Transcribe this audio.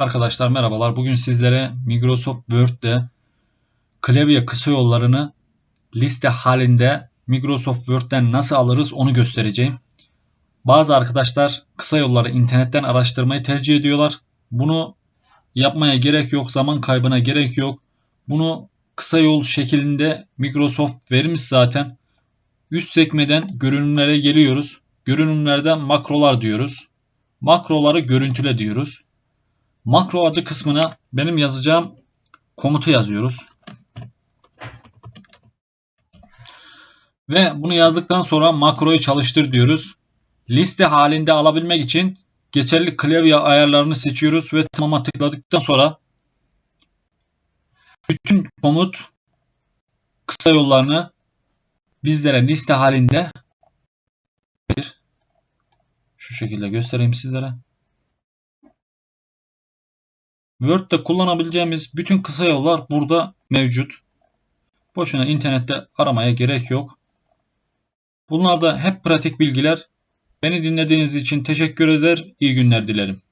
Arkadaşlar merhabalar. Bugün sizlere Microsoft Word'de klavye kısa yollarını liste halinde Microsoft Word'den nasıl alırız onu göstereceğim. Bazı arkadaşlar kısa yolları internetten araştırmayı tercih ediyorlar. Bunu yapmaya gerek yok, zaman kaybına gerek yok. Bunu kısa yol şeklinde Microsoft vermiş zaten. Üst sekmeden görünümlere geliyoruz. Görünümlerden makrolar diyoruz. Makroları görüntüle diyoruz. Makro adı kısmına benim yazacağım komutu yazıyoruz. Ve bunu yazdıktan sonra makroyu çalıştır diyoruz. Liste halinde alabilmek için geçerli klavye ayarlarını seçiyoruz ve tamama tıkladıktan sonra bütün komut kısa yollarını bizlere liste halinde şu şekilde göstereyim sizlere. Word'de kullanabileceğimiz bütün kısa yollar burada mevcut. Boşuna internette aramaya gerek yok. Bunlar da hep pratik bilgiler. Beni dinlediğiniz için teşekkür eder. İyi günler dilerim.